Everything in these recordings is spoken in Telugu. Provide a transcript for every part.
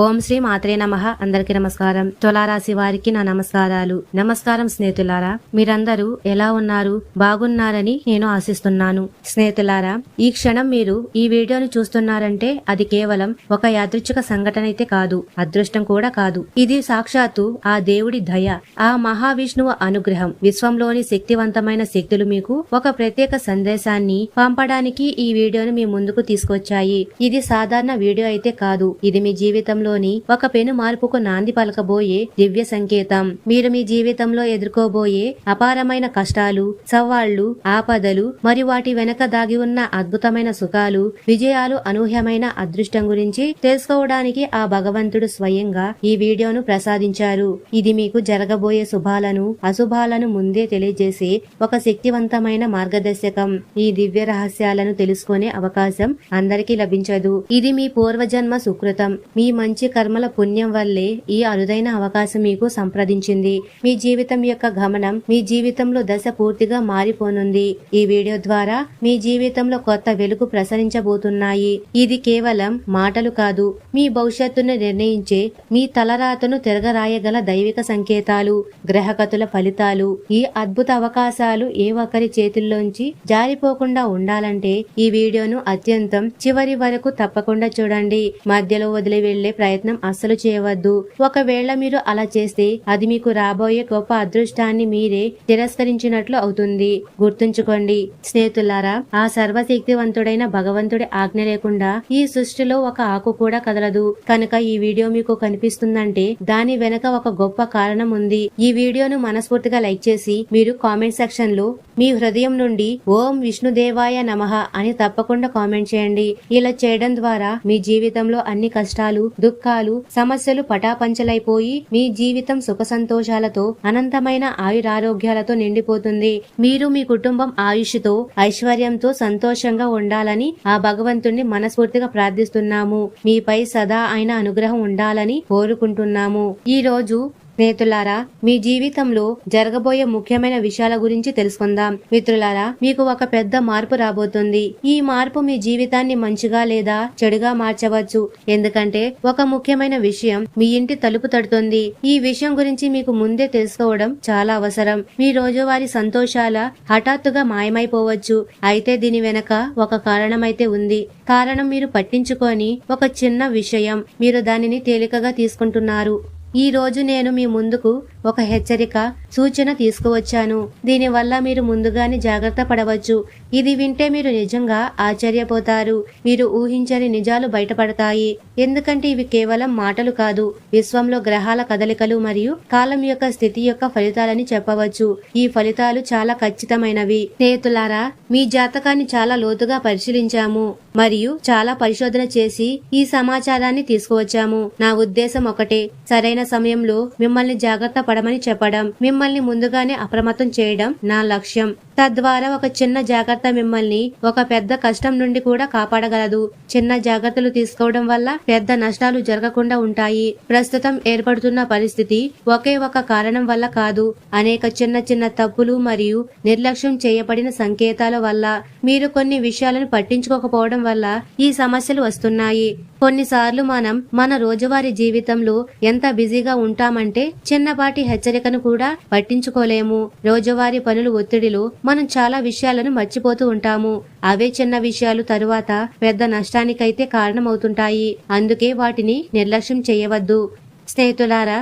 ఓం శ్రీ మాత్రే నమ. అందరికీ నమస్కారం. తులారాశి వారికి నా నమస్కారాలు. నమస్కారం స్నేహితులారా మీరందరూ ఎలా ఉన్నారు? బాగున్నారని నేను ఆశిస్తున్నాను. స్నేహితులారా ఈ క్షణం మీరు ఈ వీడియోని చూస్తున్నారంటే అది కేవలం ఒక యాదృచ్ఛిక సంఘటన అయితే కాదు అదృష్టం కూడా కాదు. ఇది సాక్షాత్తు ఆ దేవుడి దయ ఆ మహావిష్ణువు అనుగ్రహం. విశ్వంలోని శక్తివంతమైన శక్తులు మీకు ఒక ప్రత్యేక సందేశాన్ని పంపడానికి ఈ వీడియోను మీ ముందుకు తీసుకొచ్చాయి. ఇది సాధారణ వీడియో అయితే కాదు. ఇది మీ జీవితం జీవితంలోని ఒక పెను మార్పుకు నాంది పలకబోయే దివ్య సంకేతం. మీరు మీ జీవితంలో ఎదుర్కోబోయే అపారమైన కష్టాలు సవాళ్ళు ఆపదలు మరియు వాటి వెనక దాగి ఉన్న అద్భుతమైన సుఖాలు విజయాలు అనూహ్యమైన అదృష్టం గురించి తెలుసుకోవడానికి ఆ భగవంతుడు స్వయంగా ఈ వీడియోను ప్రసాదించారు. ఇది మీకు జరగబోయే శుభాలను అశుభాలను ముందే తెలియజేసే ఒక శక్తివంతమైన మార్గదర్శకం. ఈ దివ్య రహస్యాలను తెలుసుకునే అవకాశం అందరికీ లభించదు. ఇది మీ పూర్వజన్మ సుకృతం. మీ మంచి మంచి కర్మల పుణ్యం వల్లే ఈ అరుదైన అవకాశం మీకు సంప్రదించింది. మీ జీవితం యొక్క గమనం మీ జీవితంలో దశ పూర్తిగా మారిపోనుంది. ఈ వీడియో ద్వారా మీ జీవితంలో కొత్త వెలుగు ప్రసరించబోతున్నాయి. ఇది కేవలం మాటలు కాదు. మీ భవిష్యత్తును నిర్ణయించే మీ తలరాతను తిరగరాయగల దైవిక సంకేతాలు గ్రహకతుల ఫలితాలు ఈ అద్భుత అవకాశాలు ఏ ఒక్కరి చేతుల్లోంచి జారిపోకుండా ఉండాలంటే ఈ వీడియోను అత్యంతం చివరి వరకు తప్పకుండా చూడండి. మధ్యలో వదిలి వెళ్ళే ప్రయత్నం అస్సలు చేయవద్దు. ఒకవేళ మీరు అలా చేస్తే అది మీకు రాబోయే గొప్ప అదృష్టాన్ని మీరే తిరస్కరించినట్లు అవుతుంది. గుర్తుంచుకోండి స్నేహితులారా ఆ సర్వశక్తివంతుడైన భగవంతుడి ఆజ్ఞ లేకుండా ఈ సృష్టిలో ఒక ఆకు కూడా కదలదు. కనుక ఈ వీడియో మీకు కనిపిస్తుందంటే దాని వెనక ఒక గొప్ప కారణం ఉంది. ఈ వీడియోను మనస్ఫూర్తిగా లైక్ చేసి మీరు కామెంట్ సెక్షన్లో మీ హృదయం నుండి ఓం విష్ణుదేవాయ నమః అని తప్పకుండా కామెంట్ చేయండి. ఇలా చేయడం ద్వారా మీ జీవితంలో అన్ని కష్టాలు దుఃఖాలు సమస్యలు పటాపంచలైపోయి మీ జీవితం సుఖ సంతోషాలతో అనంతమైన ఆయురారోగ్యాలతో నిండిపోతుంది. మీరు మీ కుటుంబం ఆయుష్తో ఐశ్వర్యంతో సంతోషంగా ఉండాలని ఆ భగవంతుణ్ణి మనస్ఫూర్తిగా ప్రార్థిస్తున్నాము. మీపై సదా ఆయన అనుగ్రహం ఉండాలని కోరుకుంటున్నాము. ఈ రోజు స్నేహితులారా మీ జీవితంలో జరగబోయే ముఖ్యమైన విషయాల గురించి తెలుసుకుందాం. మిత్రులారా మీకు ఒక పెద్ద మార్పు రాబోతుంది. ఈ మార్పు మీ జీవితాన్ని మంచిగా లేదా చెడుగా మార్చవచ్చు. ఎందుకంటే ఒక ముఖ్యమైన విషయం మీ ఇంటి తలుపు తడుతుంది. ఈ విషయం గురించి మీకు ముందే తెలుసుకోవడం చాలా అవసరం. మీ రోజువారీ సంతోషాల హఠాత్తుగా మాయమైపోవచ్చు. అయితే దీని వెనక ఒక కారణమైతే ఉంది. కారణం మీరు పట్టించుకొని ఒక చిన్న విషయం. మీరు దానిని తేలికగా తీసుకుంటున్నారు. ఈ రోజు నేను మీ ముందుకు ఒక హెచ్చరిక సూచన తీసుకువచ్చాను. దీనివల్ల మీరు ముందుగానే జాగ్రత్త పడవచ్చు. ఇది వింటే మీరు నిజంగా ఆశ్చర్యపోతారు. మీరు ఊహించని నిజాలు బయటపడతాయి. ఎందుకంటే ఇవి కేవలం మాటలు కాదు విశ్వంలో గ్రహాల కదలికలు మరియు కాలం యొక్క స్థితి యొక్క ఫలితాలని చెప్పవచ్చు. ఈ ఫలితాలు చాలా ఖచ్చితమైనవి. స్నేహితులారా మీ జాతకాన్ని చాలా లోతుగా పరిశీలించాము మరియు చాలా పరిశోధన చేసి ఈ సమాచారాన్ని తీసుకువచ్చాము. నా ఉద్దేశం ఒకటే సరైన సమయంలో మిమ్మల్ని జాగ్రత్త పడమని చెప్పడం మిమ్మల్ని ముందుగానే అప్రమత్తం చేయడం నా లక్ష్యం. తద్వారా ఒక చిన్న జాగ్రత్త మిమ్మల్ని ఒక పెద్ద కష్టం నుండి కూడా కాపాడగలదు. చిన్న జాగ్రత్తలు తీసుకోవడం వల్ల పెద్ద నష్టాలు జరగకుండా ఉంటాయి. ప్రస్తుతం ఏర్పడుతున్న పరిస్థితి ఒకే ఒక కారణం వల్ల కాదు. అనేక చిన్న చిన్న తప్పులు మరియు నిర్లక్ష్యం చేయబడిన సంకేతాల వల్ల మీరు కొన్ని విషయాలను పట్టించుకోకపోవడం వల్ల ఈ సమస్యలు వస్తున్నాయి. కొన్నిసార్లు మనం మన రోజువారీ జీవితంలో ఎంత బిజీగా ఉంటామంటే చిన్నపాటి హెచ్చరికను కూడా పట్టించుకోలేము. రోజువారీ పనులు ఒత్తిడిలో మనం చాలా విషయాలను మర్చిపోతూ ఉంటాము. అవే చిన్న విషయాలు తరువాత పెద్ద నష్టానికైతే కారణమవుతుంటాయి. అందుకే వాటిని నిర్లక్ష్యం చేయవద్దు. స్నేహితులారా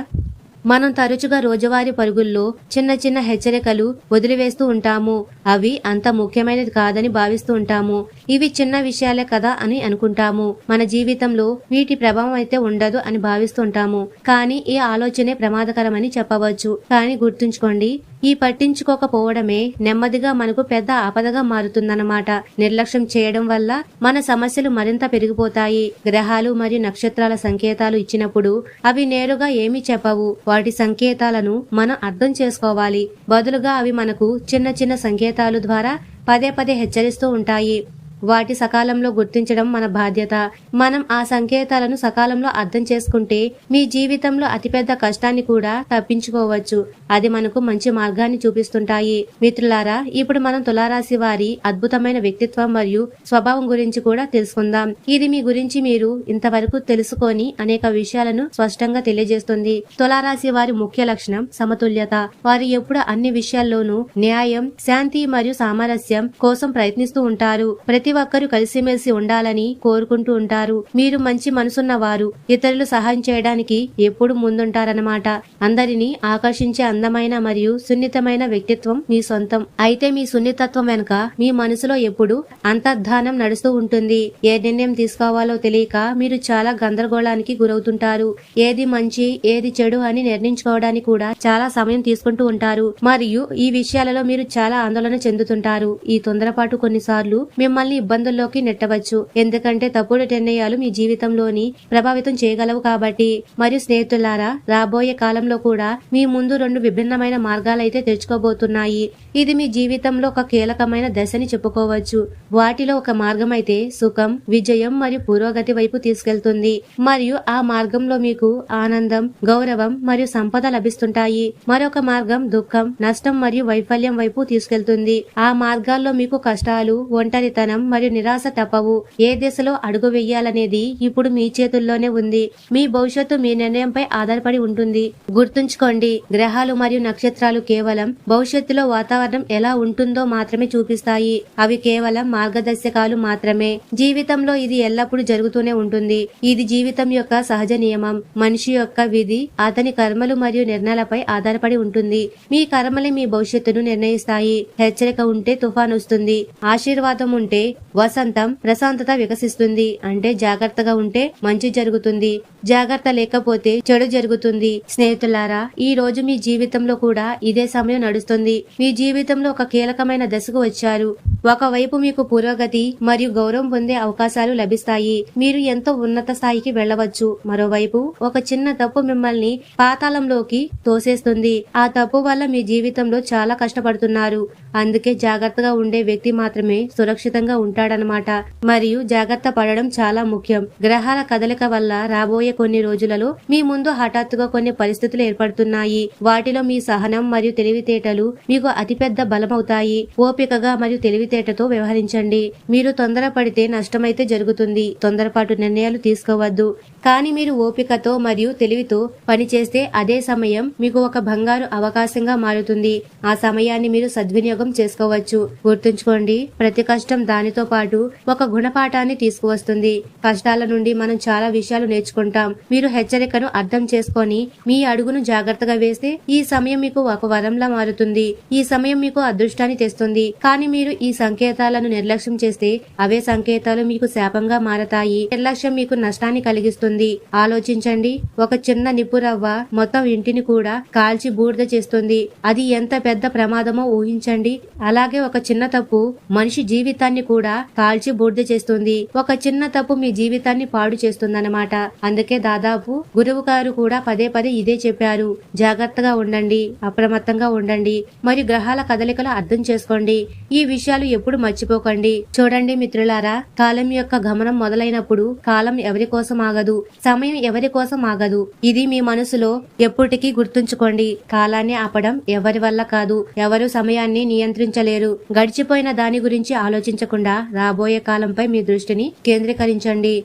మనం తరచుగా రోజువారీ పరుగుల్లో చిన్న చిన్న హెచ్చరికలు వదిలివేస్తూ ఉంటాము. అవి అంత ముఖ్యమైనది కాదని భావిస్తూ ఉంటాము. ఇవి చిన్న విషయాలే కదా అని అనుకుంటాము. మన జీవితంలో వీటి ప్రభావం అయితే ఉండదు అని భావిస్తుంటాము కానీ ఈ ఆలోచనే ప్రమాదకరమని చెప్పవచ్చు. కానీ గుర్తుంచుకోండి ఈ పట్టించుకోకపోవడమే నెమ్మదిగా మనకు పెద్ద ఆపదగా మారుతుందన్నమాట. నిర్లక్ష్యం చేయడం వల్ల మన సమస్యలు మరింత పెరిగిపోతాయి. గ్రహాలు మరియు నక్షత్రాల సంకేతాలు ఇచ్చినప్పుడు అవి నేరుగా ఏమీ చెప్పవు. వాటి సంకేతాలను మనం అర్థం చేసుకోవాలి. బదులుగా అవి మనకు చిన్న చిన్న సంకేతాలు ద్వారా పదే పదే హెచ్చరిస్తూ ఉంటాయి. వాటి సకాలంలో గుర్తించడం మన బాధ్యత. మనం ఆ సంకేతాలను సకాలంలో అర్థం చేసుకుంటే మీ జీవితంలో అతిపెద్ద కష్టాన్ని కూడా తప్పించుకోవచ్చు. అది మనకు మంచి మార్గాన్ని చూపిస్తుంటాయి. మిత్రులారా ఇప్పుడు మనం తులారాశి వారి అద్భుతమైన వ్యక్తిత్వం మరియు స్వభావం గురించి కూడా తెలుసుకుందాం. ఇది మీ గురించి మీరు ఇంతవరకు తెలుసుకొని అనేక విషయాలను స్పష్టంగా తెలియజేస్తుంది. తులారాశి వారి ముఖ్య లక్షణం సమతుల్యత. వారు ఎప్పుడు అన్ని విషయాల్లోనూ న్యాయం శాంతి మరియు సామరస్యం కోసం ప్రయత్నిస్తూ ఉంటారు. ప్రతి ప్రతి ఒక్కరూ కలిసిమెలిసి ఉండాలని కోరుకుంటూ ఉంటారు. మీరు మంచి మనసున్న వారు ఇతరులు సహాయం చేయడానికి ఎప్పుడు ముందుంటారన్నమాట. అందరినీ ఆకర్షించే అందమైన మరియు సున్నితమైన వ్యక్తిత్వం మీ సొంతం. అయితే మీ సున్నితత్వం వెనుక మీ మనసులో ఎప్పుడు అంతర్ధానం నడుస్తూ ఉంటుంది. ఏ నిర్ణయం తీసుకోవాలో తెలియక మీరు చాలా గందరగోళానికి గురవుతుంటారు. ఏది మంచి ఏది చెడు అని నిర్ణయించుకోవడానికి కూడా చాలా సమయం తీసుకుంటూ ఉంటారు. మరియు ఈ విషయాలలో మీరు చాలా ఆందోళన చెందుతుంటారు. ఈ తొందరపాటు కొన్నిసార్లు మిమ్మల్ని ఇబ్బందుల్లోకి నెట్టవచ్చు. ఎందుకంటే తప్పుడు నిర్ణయాలు మీ జీవితంలోని ప్రభావితం చేయగలవు కాబట్టి. మరియు స్నేహితులారా రాబోయే కాలంలో కూడా మీ ముందు రెండు విభిన్నమైన మార్గాలైతే తెచ్చుకోబోతున్నాయి ఇది మీ జీవితంలో ఒక కీలకమైన దశని చెప్పుకోవచ్చు. వాటిలో ఒక మార్గం అయితే సుఖం విజయం మరియు పురోగతి వైపు తీసుకెళ్తుంది. మరియు ఆ మార్గంలో మీకు ఆనందం గౌరవం మరియు సంపద లభిస్తుంటాయి. మరొక మార్గం దుఃఖం నష్టం మరియు వైఫల్యం వైపు తీసుకెళ్తుంది. ఆ మార్గాల్లో మీకు కష్టాలు ఒంటరితనం మరియు నిరాశ తప్పవు. ఏ దిశలో అడుగు వెయ్యాలనేది ఇప్పుడు మీ చేతుల్లోనే ఉంది. మీ భవిష్యత్తు మీ నిర్ణయంపై ఆధారపడి ఉంటుంది. గుర్తుంచుకోండి గ్రహాలు మరియు నక్షత్రాలు కేవలం భవిష్యత్తులో వాతావరణం ఎలా ఉంటుందో మాత్రమే చూపిస్తాయి. అవి కేవలం మార్గదర్శకాలు మాత్రమే. జీవితంలో ఇది ఎల్లప్పుడూ జరుగుతూనే ఉంటుంది. ఇది జీవితం యొక్క సహజ నియమం. మనిషి యొక్క విధి అతని కర్మలు మరియు నిర్ణయాలపై ఆధారపడి ఉంటుంది. మీ కర్మలే మీ భవిష్యత్తును నిర్ణయిస్తాయి. హెచ్చరిక ఉంటే తుఫాన్ వస్తుంది. ఆశీర్వాదం ఉంటే వసంతం ప్రశాంతత వికసిస్తుంది. అంటే జాగ్రత్తగా ఉంటే మంచి జరుగుతుంది. జాగ్రత్త లేకపోతే చెడు జరుగుతుంది. స్నేహితులారా ఈ రోజు మీ జీవితంలో కూడా ఇదే సమయం నడుస్తుంది. మీ జీవితంలో ఒక కీలకమైన దశకు వచ్చారు. ఒకవైపు మీకు పురోగతి మరియు గౌరవం పొందే అవకాశాలు లభిస్తాయి. మీరు ఎంతో ఉన్నత స్థాయికి వెళ్ళవచ్చు. మరోవైపు ఒక చిన్న తప్పు మిమ్మల్ని పాతాళంలోకి తోసేస్తుంది. ఆ తప్పు వల్ల మీ జీవితంలో చాలా కష్టపడుతున్నారు. అందుకే జాగ్రత్తగా ఉండే వ్యక్తి మాత్రమే సురక్షితంగా ఉంటాడనమాట మరియు జాగ్రత్త పడడం చాలా ముఖ్యం. గ్రహాల కదలిక వల్ల రాబోయే కొన్ని రోజులలో మీ ముందు హఠాత్తుగా కొన్ని పరిస్థితులు ఏర్పడుతున్నాయి. వాటిలో మీ సహనం మరియు తెలివితేటలు మీకు అతిపెద్ద బలమవుతాయి. ఓపికగా మరియు తెలివితేటతో వ్యవహరించండి. మీరు తొందరపడితే నష్టమైతే జరుగుతుంది. తొందరపాటు నిర్ణయాలు తీసుకోవద్దు. కానీ మీరు ఓపికతో మరియు తెలివితో పనిచేస్తే అదే సమయం మీకు ఒక బంగారు అవకాశంగా మారుతుంది. ఆ సమయాన్ని మీరు సద్వినియోగం చేసుకోవచ్చు. గుర్తుంచుకోండి ప్రతి కష్టం దానితో పాటు ఒక గుణపాఠాన్ని తీసుకువస్తుంది. కష్టాల నుండి మనం చాలా విషయాలు నేర్చుకుంటాం. మీరు హెచ్చరికను అర్థం చేసుకొని మీ అడుగును జాగ్రత్తగా వేస్తే ఈ సమయం మీకు ఒక వరంలా మారుతుంది. ఈ సమయం మీకు అదృష్టాన్ని తెస్తుంది. కానీ మీరు ఈ సంకేతాలను నిర్లక్ష్యం చేస్తే అవే సంకేతాలు మీకు శాపంగా మారతాయి. నిర్లక్ష్యం మీకు నష్టాన్ని కలిగిస్తుంది. ఆలోచించండి ఒక చిన్న నిప్పురవ్వ మొత్తం ఇంటిని కూడా కాల్చి బూడిద చేస్తుంది. అది ఎంత పెద్ద ప్రమాదమో ఊహించండి. అలాగే ఒక చిన్న తప్పు మనిషి జీవితాన్ని కూడా కాల్చి బూడిద చేస్తుంది. ఒక చిన్న తప్పు మీ జీవితాన్ని పాడు చేస్తుందన్నమాట. అందుకే దాదాపు గురువు గారు కూడా పదే పదే ఇదే చెప్పారు. జాగ్రత్తగా ఉండండి అప్రమత్తంగా ఉండండి మరియు గ్రహాల కదలికలు అర్థం చేసుకోండి. ఈ విషయాలు ఎప్పుడు మర్చిపోకండి. చూడండి మిత్రులారా కాలం యొక్క గమనం మొదలైనప్పుడు కాలం ఎవరి కోసం ఆగదు సమయం ఎవరి కోసం ఆగదు. ఇది మీ మనసులో ఎప్పటికీ గుర్తుంచుకోండి. కాలాన్ని ఆపడం ఎవరి వల్ల కాదు. ఎవరు సమయాన్ని నియంత్రించలేరు. గడిచిపోయిన దాని గురించి ఆలోచించకుండా రాబోయే కాలంపై మీ దృష్టిని కేంద్రీకరించండి.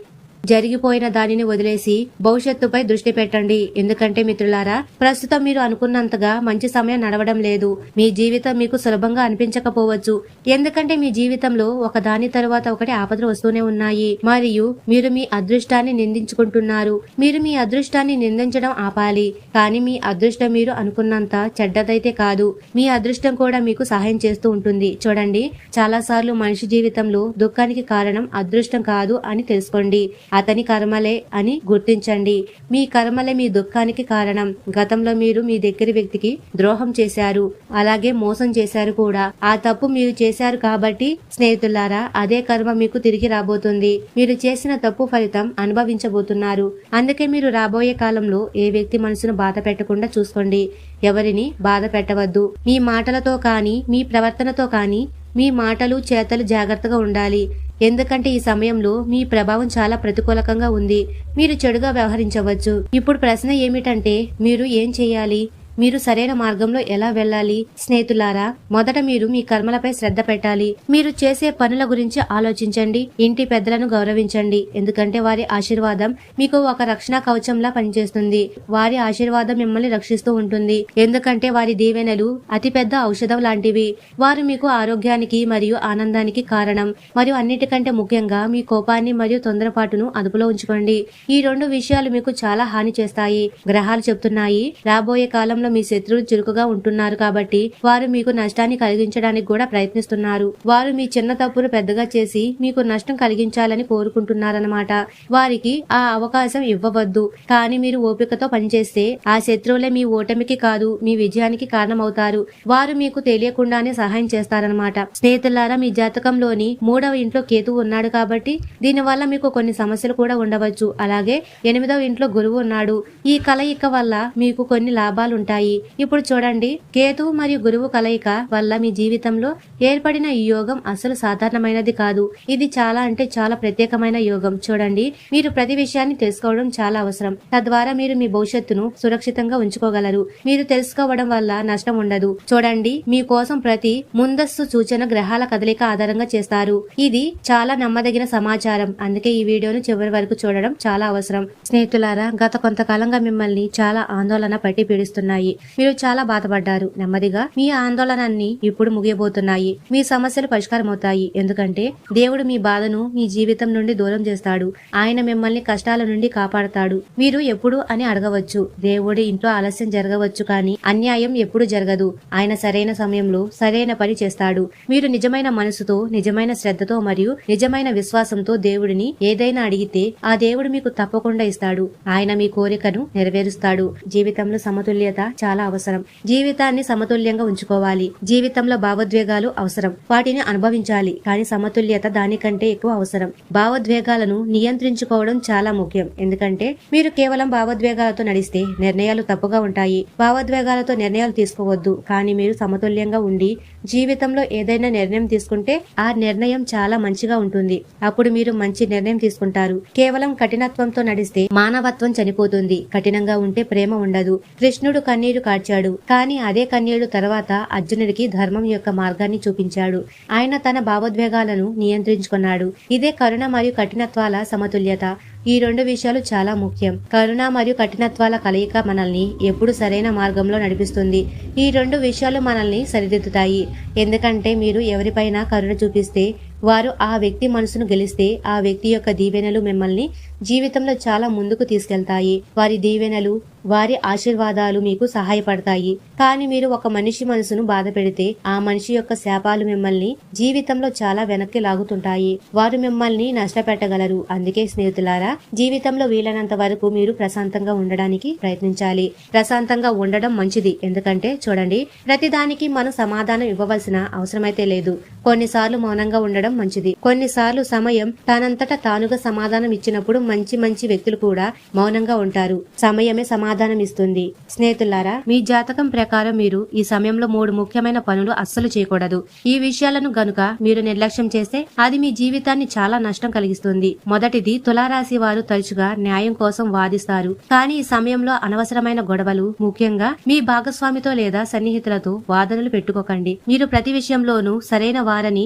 జరిగిపోయిన దానిని వదిలేసి భవిష్యత్తుపై దృష్టి పెట్టండి. ఎందుకంటే మిత్రులారా ప్రస్తుతం మీరు అనుకున్నంతగా మంచి సమయం నడవడం లేదు. మీ జీవితం మీకు సులభంగా అనిపించకపోవచ్చు. ఎందుకంటే మీ జీవితంలో ఒక దాని తరువాత ఒకటి ఆపదలు వస్తూనే ఉన్నాయి. మరియు మీరు మీ అదృష్టాన్ని నిందించుకుంటున్నారు. మీరు మీ అదృష్టాన్ని నిందించడం ఆపాలి. కానీ మీ అదృష్టం మీరు అనుకున్నంత చెడ్డదైతే కాదు. మీ అదృష్టం కూడా మీకు సహాయం చేస్తూ ఉంటుంది. చూడండి చాలా సార్లు మనిషి జీవితంలో దుఃఖానికి కారణం అదృష్టం కాదు అని తెలుసుకోండి. అతని కర్మలే అని గుర్తించండి. మీ కర్మలే మీ దుఃఖానికి కారణం. గతంలో మీరు మీ దగ్గర వ్యక్తికి ద్రోహం చేశారు. అలాగే మోసం చేశారు కూడా. ఆ తప్పు మీరు చేశారు కాబట్టి స్నేహితులారా అదే కర్మ మీకు తిరిగి రాబోతుంది. మీరు చేసిన తప్పు ఫలితం అనుభవించబోతున్నారు. అందుకే మీరు రాబోయే కాలంలో ఏ వ్యక్తి మనసును బాధ పెట్టకుండా చూసుకోండి. ఎవరిని బాధ పెట్టవద్దు. మీ మాటలతో కానీ మీ ప్రవర్తనతో కానీ మీ మాటలు చేతలు జాగ్రత్తగా ఉండాలి. ఎందుకంటే ఈ సమయంలో మీ ప్రభావం చాలా ప్రతికూలకంగా ఉంది. మీరు చెడుగా వ్యవహరించవచ్చు. ఇప్పుడు ప్రశ్న ఏమిటంటే మీరు ఏం చేయాలి? మీరు సరైన మార్గంలో ఎలా వెళ్ళాలి? స్నేహితులారా మొదట మీరు మీ కర్మలపై శ్రద్ధ పెట్టాలి. మీరు చేసే పనుల గురించి ఆలోచించండి. ఇంటి పెద్దలను గౌరవించండి. ఎందుకంటే వారి ఆశీర్వాదం మీకు ఒక రక్షణ కవచంలా పనిచేస్తుంది. వారి ఆశీర్వాదం మిమ్మల్ని రక్షిస్తూ ఉంటుంది. ఎందుకంటే వారి దీవెనలు అతిపెద్ద ఔషధం లాంటివి. వారు మీకు ఆరోగ్యానికి మరియు ఆనందానికి కారణం. మరియు అన్నిటికంటే ముఖ్యంగా మీ కోపాన్ని మరియు తొందరపాటును అదుపులో ఉంచుకోండి. ఈ రెండు విషయాలు మీకు చాలా హాని చేస్తాయి. గ్రహాలు చెప్తున్నాయి. రాబోయే కాలంలో మీ శత్రువులు చురుకుగా ఉంటున్నారు కాబట్టి వారు మీకు నష్టాన్ని కలిగించడానికి కూడా ప్రయత్నిస్తున్నారు. వారు మీ చిన్న తప్పును పెద్దగా చేసి మీకు నష్టం కలిగించాలని కోరుకుంటున్నారన్నమాట. వారికి ఆ అవకాశం ఇవ్వవద్దు. కానీ మీరు ఓపికతో పనిచేస్తే ఆ శత్రువులే మీ ఓటమికి కాదు మీ విజయానికి కారణమవుతారు. వారు మీకు తెలియకుండానే సహాయం చేస్తారనమాట స్నేహితులారా మీ జాతకంలోని మూడవ ఇంట్లో కేతు ఉన్నాడు కాబట్టి దీనివల్ల మీకు కొన్ని సమస్యలు కూడా ఉండవచ్చు. అలాగే ఎనిమిదవ ఇంట్లో గురువు ఉన్నాడు. ఈ కలయిక వల్ల మీకు కొన్ని లాభాలు ఉంటాయి ఇప్పుడు చూడండి కేతు మరియు గురువు కలయిక వల్ల మీ జీవితంలో ఏర్పడిన ఈ యోగం అసలు సాధారణమైనది కాదు. ఇది చాలా అంటే చాలా ప్రత్యేకమైన యోగం. చూడండి మీరు ప్రతి విషయాన్ని తెలుసుకోవడం చాలా అవసరం. తద్వారా మీరు మీ భవిష్యత్తును సురక్షితంగా ఉంచుకోగలరు. మీరు తెలుసుకోవడం వల్ల నష్టం ఉండదు. చూడండి మీ కోసం ప్రతి ముందస్తు సూచన గ్రహాల కదలిక ఆధారంగా చేస్తారు. ఇది చాలా నమ్మదగిన సమాచారం. అందుకే ఈ వీడియోను చివరి వరకు చూడడం చాలా అవసరం. స్నేహితులారా గత కొంతకాలంగా మిమ్మల్ని చాలా ఆందోళన పట్టి పీడిస్తున్నాయి. మీరు చాలా బాధపడ్డారు. నెమ్మదిగా మీ ఆందోళనన్ని ఇప్పుడు ముగియబోతున్నాయి. మీ సమస్యలు పరిష్కారమవుతాయి. ఎందుకంటే దేవుడు మీ బాధను మీ జీవితం నుండి దూరం చేస్తాడు. ఆయన మిమ్మల్ని కష్టాల నుండి కాపాడతాడు. మీరు ఎప్పుడు అని అడగవచ్చు. దేవుడి ఇంట్లో ఆలస్యం జరగవచ్చు కానీ అన్యాయం ఎప్పుడు జరగదు. ఆయన సరైన సమయంలో సరైన పని చేస్తాడు. మీరు నిజమైన మనసుతో నిజమైన శ్రద్ధతో మరియు నిజమైన విశ్వాసంతో దేవుడిని ఏదైనా అడిగితే ఆ దేవుడు మీకు తప్పకుండా ఇస్తాడు. ఆయన మీ కోరికను నెరవేరుస్తాడు. జీవితంలో సమతుల్యత చాలా అవసరం. జీవితాన్ని సమతుల్యంగా ఉంచుకోవాలి. జీవితంలో భావోద్వేగాలు అవసరం. వాటిని అనుభవించాలి. కానీ సమతుల్యత దానికంటే ఎక్కువ అవసరం. భావోద్వేగాలను నియంత్రించుకోవడం చాలా ముఖ్యం. ఎందుకంటే మీరు కేవలం భావోద్వేగాలతో నడిస్తే నిర్ణయాలు తప్పుగా ఉంటాయి. భావోద్వేగాలతో నిర్ణయాలు తీసుకోవద్దు. కానీ మీరు సమతుల్యంగా ఉండి జీవితంలో ఏదైనా నిర్ణయం తీసుకుంటే ఆ నిర్ణయం చాలా మంచిగా ఉంటుంది. అప్పుడు మీరు మంచి నిర్ణయం తీసుకుంటారు. కేవలం కఠినత్వంతో నడిస్తే మానవత్వం చనిపోతుంది. కఠినంగా ఉంటే ప్రేమ ఉండదు. కృష్ణుడు కన్నీరు కార్చాడు. కానీ అదే కన్నీరు తర్వాత అర్జునుడికి ధర్మం యొక్క మార్గాన్ని చూపించాడు. ఆయన తన భావోద్వేగాలను నియంత్రించుకున్నాడు. ఇదే కరుణ మరియు కఠినత్వాల సమతుల్యత. ఈ రెండు విషయాలు చాలా ముఖ్యం. కరుణ మరియు కఠినత్వాల కలయిక మనల్ని ఎప్పుడు సరైన మార్గంలో నడిపిస్తుంది. ఈ రెండు విషయాలు మనల్ని సరిదిద్దుతాయి. ఎందుకంటే మీరు ఎవరిపైనా కరుణ చూపిస్తే వారు ఆ వ్యక్తి మనసును గెలిస్తే ఆ వ్యక్తి యొక్క దీవెనలు మిమ్మల్ని జీవితంలో చాలా ముందుకు తీసుకెళ్తాయి. వారి దీవెనలు వారి ఆశీర్వాదాలు మీకు సహాయపడతాయి. కానీ మీరు ఒక మనిషి మనసును బాధ పెడితే ఆ మనిషి యొక్క శాపాలు మిమ్మల్ని జీవితంలో చాలా వెనక్కి లాగుతుంటాయి. వారు మిమ్మల్ని నష్టపెట్టగలరు. అందుకే స్నేహితులారా జీవితంలో వీలైనంత వరకు మీరు ప్రశాంతంగా ఉండడానికి ప్రయత్నించాలి. ప్రశాంతంగా ఉండడం మంచిది. ఎందుకంటే చూడండి ప్రతిదానికి మనం సమాధానం ఇవ్వవలసిన అవసరమైతే లేదు. కొన్నిసార్లు మౌనంగా ఉండడం మంచిది. కొన్నిసార్లు సమయం తనంతట తానుగా సమాధానం ఇచ్చినప్పుడు మంచి మంచి వ్యక్తులు కూడా మౌనంగా ఉంటారు. సమయమే సమాధానం ఇస్తుంది. స్నేహితులారా మీ జాతకం ప్రకారం మీరు ఈ సమయంలో మూడు ముఖ్యమైన పనులు అస్సలు చేయకూడదు. ఈ విషయాలను గనుక మీరు నిర్లక్ష్యం చేస్తే అది మీ జీవితాన్ని చాలా నష్టం కలిగిస్తుంది. మొదటిది తులారాశి వారు తరచుగా న్యాయం కోసం వాదిస్తారు. కానీ ఈ సమయంలో అనవసరమైన గొడవలు ముఖ్యంగా మీ భాగస్వామితో లేదా సన్నిహితులతో వాదనలు పెట్టుకోకండి. మీరు ప్రతి విషయంలోనూ సరైన వారని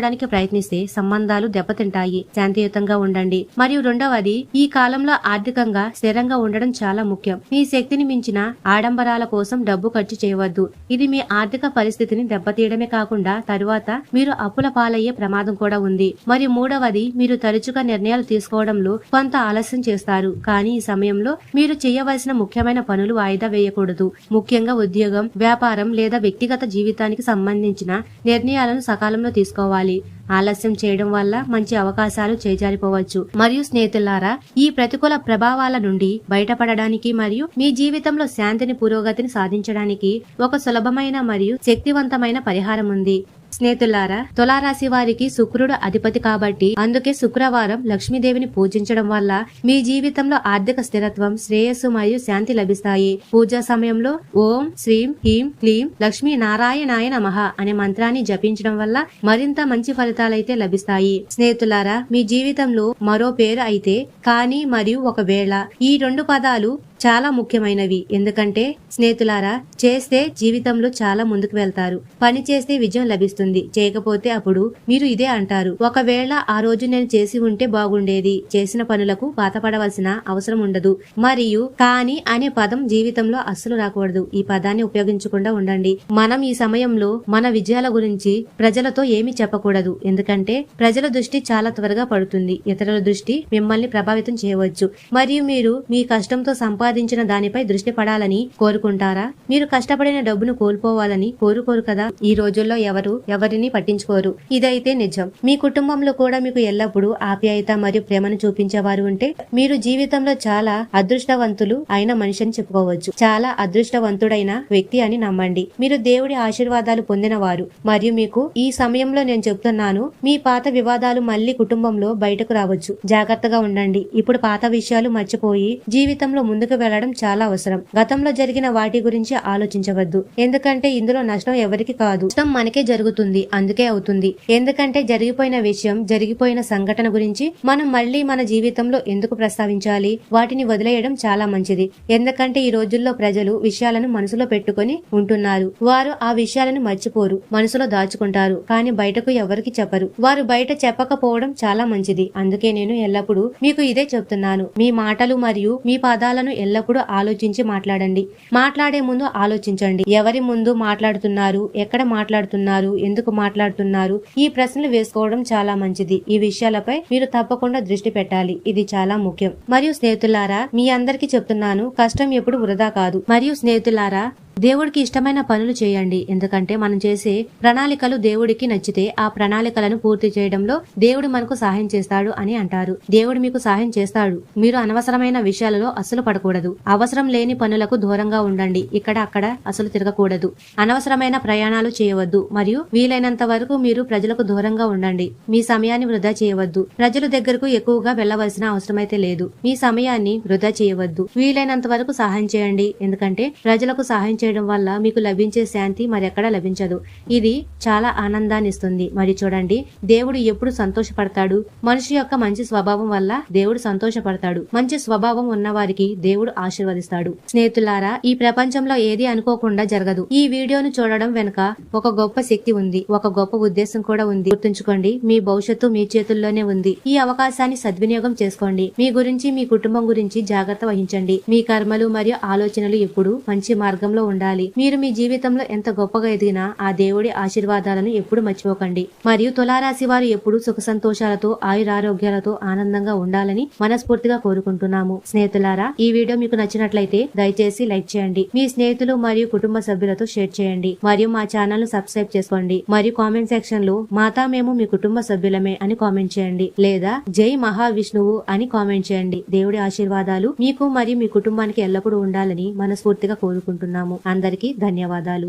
నిరూపించుకోవడానికి ప్రయత్నిస్తే సంబంధాలు దెబ్బతింటాయి. శాంతియుతంగా ఉండండి. మరియు రెండవది ఈ కాలంలో ఆర్థికంగా స్థిరంగా ఉండడం చాలా ముఖ్యం. మీ శక్తిని మించిన ఆడంబరాల కోసం డబ్బు ఖర్చు చేయవద్దు. ఇది మీ ఆర్థిక పరిస్థితిని దెబ్బతీయడమే కాకుండా తరువాత మీరు అప్పుల పాలయ్యే ప్రమాదం కూడా ఉంది. మరియు మూడవది మీరు తరచుగా నిర్ణయాలు తీసుకోవడంలో కొంత ఆలస్యం చేస్తారు. కానీ ఈ సమయంలో మీరు చేయవలసిన ముఖ్యమైన పనులు వాయిదా వేయకూడదు. ముఖ్యంగా ఉద్యోగం వ్యాపారం లేదా వ్యక్తిగత జీవితానికి సంబంధించిన నిర్ణయాలను సకాలంలో తీసుకోవాలి. ఆలస్యం చేయడం వల్ల మంచి అవకాశాలు చేజారిపోవచ్చు. మరియు స్నేహితులారా ఈ ప్రతికూల ప్రభావాల నుండి బయటపడడానికి మరియు మీ జీవితంలో శాంతిని పురోగతిని సాధించడానికి ఒక సులభమైన మరియు శక్తివంతమైన పరిహారం ఉంది. స్నేహితులారా తులారాశి వారికి శుక్రుడు అధిపతి కాబట్టి అందుకే శుక్రవారం లక్ష్మీదేవిని పూజించడం వల్ల మీ జీవితంలో ఆర్థిక స్థిరత్వం శ్రేయస్సు మరియు శాంతి లభిస్తాయి. పూజా సమయంలో ఓం శ్రీం హ్రీం క్లీం లక్ష్మీ నారాయణాయ నమః అనే మంత్రాన్ని జపించడం వల్ల మరింత మంచి ఫలితాలైతే లభిస్తాయి. స్నేహితులారా మీ జీవితంలో మరో పేరు అయితే కానీ మరియు ఒకవేళ ఈ రెండు పదాలు చాలా ముఖ్యమైనవి. ఎందుకంటే స్నేహితులారా చేస్తే జీవితంలో చాలా ముందుకు వెళ్తారు. పని చేస్తే విజయం లభిస్తుంది. చేయకపోతే అప్పుడు మీరు ఇదే అంటారు. ఒకవేళ ఆ రోజు నేను చేసి ఉంటే బాగుండేది. చేసిన పనులకు బాధపడవలసిన అవసరం ఉండదు. మరియు కానీ అనే పదం జీవితంలో అస్సలు రాకూడదు. ఈ పదాన్ని ఉపయోగించకుండా ఉండండి. మనం ఈ సమయంలో మన విజయాల గురించి ప్రజలతో ఏమీ చెప్పకూడదు. ఎందుకంటే ప్రజల దృష్టి చాలా త్వరగా పడుతుంది. ఇతరుల దృష్టి మిమ్మల్ని ప్రభావితం చేయవచ్చు. మరియు మీరు మీ కష్టంతో సంపాదించిన దానిపై దృష్టి పడాలని కోరుకుంటారా? మీరు కష్టపడిన డబ్బును కోల్పోవాలని కోరుకోరు కదా? ఈ రోజుల్లో ఎవరు ఎవరిని పట్టించుకోరు. ఇదైతే నిజం. మీ కుటుంబంలో కూడా మీకు ఎల్లప్పుడూ ఆప్యాయత మరియు ప్రేమను చూపించేవారు ఉంటే మీరు జీవితంలో చాలా అదృష్టవంతులు అయిన మనిషి అని చెప్పుకోవచ్చు. చాలా అదృష్టవంతుడైన వ్యక్తి అని నమ్మండి. మీరు దేవుడి ఆశీర్వాదాలు పొందినవారు. మరియు మీకు ఈ సమయంలో నేను చెప్తున్నాను మీ పాత వివాదాలు మళ్ళీ కుటుంబంలో బయటకు రావచ్చు. జాగ్రత్తగా ఉండండి. ఇప్పుడు పాత విషయాలు మర్చిపోయి జీవితంలో ముందుకు వెళ్ళడం చాలా అవసరం. గతంలో జరిగిన వాటి గురించి ఆలోచించవద్దు. ఎందుకంటే ఇందులో నష్టం ఎవరికి కాదు. నష్టం మనకే జరుగుతుంది. అందుకే అవుతుంది. ఎందుకంటే జరిగిపోయిన విషయం జరిగిపోయిన సంఘటన గురించి మనం మళ్ళీ మన జీవితంలో ఎందుకు ప్రస్తావించాలి? వాటిని వదిలేయడం చాలా మంచిది. ఎందుకంటే ఈ రోజుల్లో ప్రజలు విషయాలను మనసులో పెట్టుకొని ఉంటున్నారు. వారు ఆ విషయాలను మర్చిపోరు. మనసులో దాచుకుంటారు. కానీ బయటకు ఎవరికి చెప్పరు. వారు బయట చెప్పకపోవడం చాలా మంచిది. అందుకే నేను ఎల్లప్పుడూ మీకు ఇదే చెప్తున్నాను. మీ మాటలు మరియు మీ పదాలను ఎల్లప్పుడూ ఆలోచించి మాట్లాడండి. మాట్లాడే ముందు ఆలోచించండి. ఎవరి ముందు మాట్లాడుతున్నారు? ఎక్కడ మాట్లాడుతున్నారు? ఎందుకు మాట్లాడుతున్నారు? ఈ ప్రశ్నలు వేసుకోవడం చాలా మంచిది. ఈ విషయాలపై మీరు తప్పకుండా దృష్టి పెట్టాలి. ఇది చాలా ముఖ్యం. మరియు స్నేహితులారా మీ అందరికీ చెప్తున్నాను కష్టం ఎప్పుడు వృధా కాదు. మరియు స్నేహితులారా దేవుడికి ఇష్టమైన పనులు చేయండి. ఎందుకంటే మనం చేసే ప్రణాళికలు దేవుడికి నచ్చితే ఆ ప్రణాళికలను పూర్తి చేయడంలో దేవుడు మనకు సహాయం చేస్తాడు అని అంటారు. దేవుడు మీకు సహాయం చేస్తాడు. మీరు అనవసరమైన విషయాలలో అసలు పడకూడదు. అవసరం లేని పనులకు దూరంగా ఉండండి. ఇక్కడ అక్కడ అసలు తిరగకూడదు. అనవసరమైన ప్రయాణాలు చేయవద్దు. మరియు వీలైనంత వరకు మీరు ప్రజలకు దూరంగా ఉండండి. మీ సమయాన్ని వృధా చేయవద్దు. ప్రజల దగ్గరకు ఎక్కువగా వెళ్ళవలసిన అవసరమైతే లేదు. మీ సమయాన్ని వృధా చేయవద్దు. వీలైనంత వరకు సహాయం చేయండి. ఎందుకంటే ప్రజలకు సహాయం చేయడం వల్ల మీకు లభించే శాంతి మరెక్కడా లభించదు. ఇది చాలా ఆనందాన్ని ఇస్తుంది. మరి చూడండి దేవుడు ఎప్పుడు సంతోషపడతాడు? మనిషి యొక్క మంచి స్వభావం వల్ల దేవుడు సంతోషపడతాడు. మంచి స్వభావం ఉన్న వారికి దేవుడు ఆశీర్వదిస్తాడు. స్నేహితులారా ఈ ప్రపంచంలో ఏది అనుకోకుండా జరగదు. ఈ వీడియోను చూడడం వెనుక ఒక గొప్ప శక్తి ఉంది. ఒక గొప్ప ఉద్దేశం కూడా ఉంది. గుర్తుంచుకోండి మీ భవిష్యత్తు మీ చేతుల్లోనే ఉంది. ఈ అవకాశాన్ని సద్వినియోగం చేసుకోండి. మీ గురించి మీ కుటుంబం గురించి జాగ్రత్త వహించండి. మీ కర్మలు మరియు ఆలోచనలు ఎప్పుడు మంచి మార్గంలో ఉండాలి. మీరు మీ జీవితంలో ఎంత గొప్పగా ఎదిగినా ఆ దేవుడి ఆశీర్వాదాలను ఎప్పుడు మర్చిపోకండి. మరియు తులారాశి వారు ఎప్పుడు సుఖ సంతోషాలతో ఆయురారోగ్యాలతో ఆనందంగా ఉండాలని మనస్ఫూర్తిగా కోరుకుంటున్నాము. స్నేహితులారా ఈ వీడియో మీకు నచ్చినట్లయితే దయచేసి లైక్ చేయండి. మీ స్నేహితులు మరియు కుటుంబ సభ్యులతో షేర్ చేయండి. మరియు మా ఛానల్ను సబ్స్క్రైబ్ చేసుకోండి. మరియు కామెంట్ సెక్షన్లో మాతా మేము మీ కుటుంబ సభ్యులమే అని కామెంట్ చేయండి. లేదా జై మహావిష్ణువు అని కామెంట్ చేయండి. దేవుడి ఆశీర్వాదాలు మీకు మరియు మీ కుటుంబానికి ఎల్లప్పుడూ ఉండాలని మనస్ఫూర్తిగా కోరుకుంటున్నాము. అందరికీ ధన్యవాదాలు.